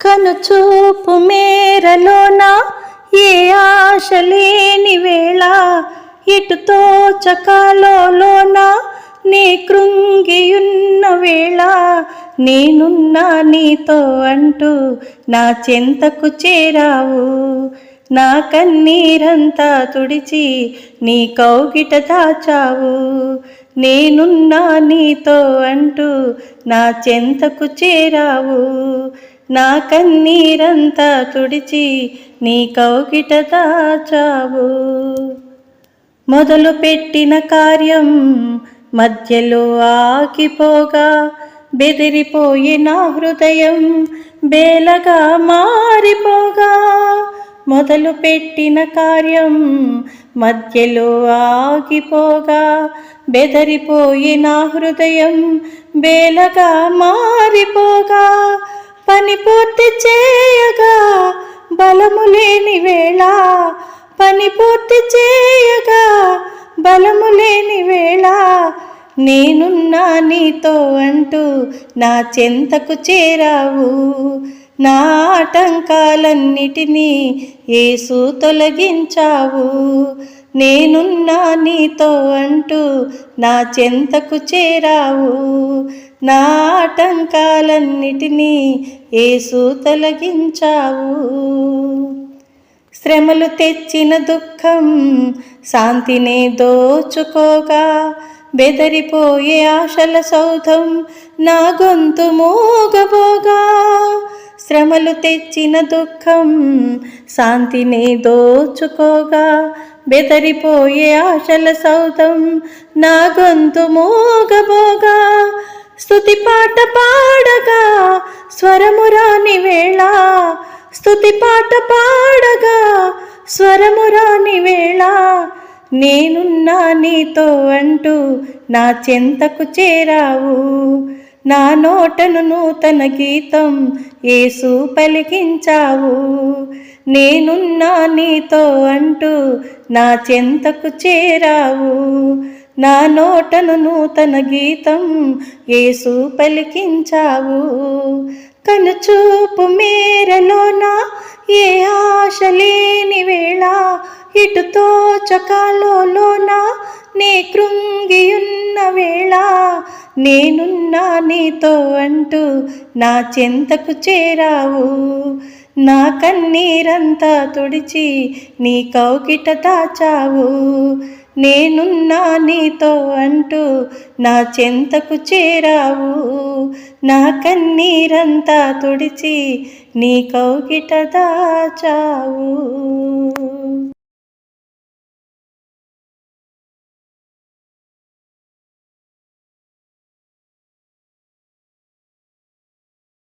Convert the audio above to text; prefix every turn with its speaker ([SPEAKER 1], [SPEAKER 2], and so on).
[SPEAKER 1] కనుచూపు మేరలోన ఏ ఆశ లేని వేళ. ఇటుతో చకాలోన నీ కృంగియున్న వేళ. నేనున్నా నీతో అంటూ నా చెంతకు చేరావు. నా కన్నీరంతా తుడిచి నీ కౌగిట దాచావు. నేనున్నా నీతో అంటూ నా చెంతకు చేరావు. నా కన్నీరంతా తుడిచి నీ కౌకిట దాచావు. మొదలు పెట్టిన కార్యం మధ్యలో ఆగిపోగా బెదిరిపోయి నా హృదయం బేలగా మారిపోగా. మొదలు పెట్టిన కార్యం మధ్యలో ఆగిపోగా బెదరిపోయి నా హృదయం బేలగా మారిపోగా. పని పూర్తి చేయగా బలము లేని వేళ. పని పూర్తి చేయగా బలము లేని వేళ. నేనున్నా నీతో అంటూ నా చెంతకు చేరావు. నా ఆటంకాలన్నిటినీ ఏసు తొలగించావు. నేనున్నా నీతో అంటూ నా చెంతకు చేరావు. నా ఆటంకాలన్నిటినీ ఏసు తొలగించావు. శ్రమలు తెచ్చిన దుఃఖం శాంతిని దోచుకోగా బెదరిపోయే ఆశల సౌధం నా గొంతు మోగబోగా. శ్రమలు తెచ్చిన దుఃఖం శాంతిని దోచుకోగా బెదరిపోయే ఆశల సౌధం నా గొంతు మోగబోగా. స్తుతి పాట పాడగా స్వరము రాని వేళ. స్తుతి పాట పాడగా స్వరము రాని వేళ. నేనున్నా నీతో అంటూ నా చెంతకు చేరావు. నా నోటను నూతన గీతం ఏసు పలికించావు. నేనున్నా నీతో అంటూ నా చెంతకు చేరావు. నా నోటను నూతన గీతం ఏసు పలికించావు. కనుచూపు మేరలోన? ఏ ఆశ లేని వేళ ఇటుతో తోచకాలోన నే కృంగియున్న వేళ నేనున్నా నీతో అంటూ నా చెంతకు చేరావు. నా కన్నీరంతా తుడిచి నీ కౌకిట దాచావు. నేనున్నా నీతో అంటూ నా చెంతకు చేరావు. నా కన్నీరంతా తుడిచి నీ కౌగిట దాచావు.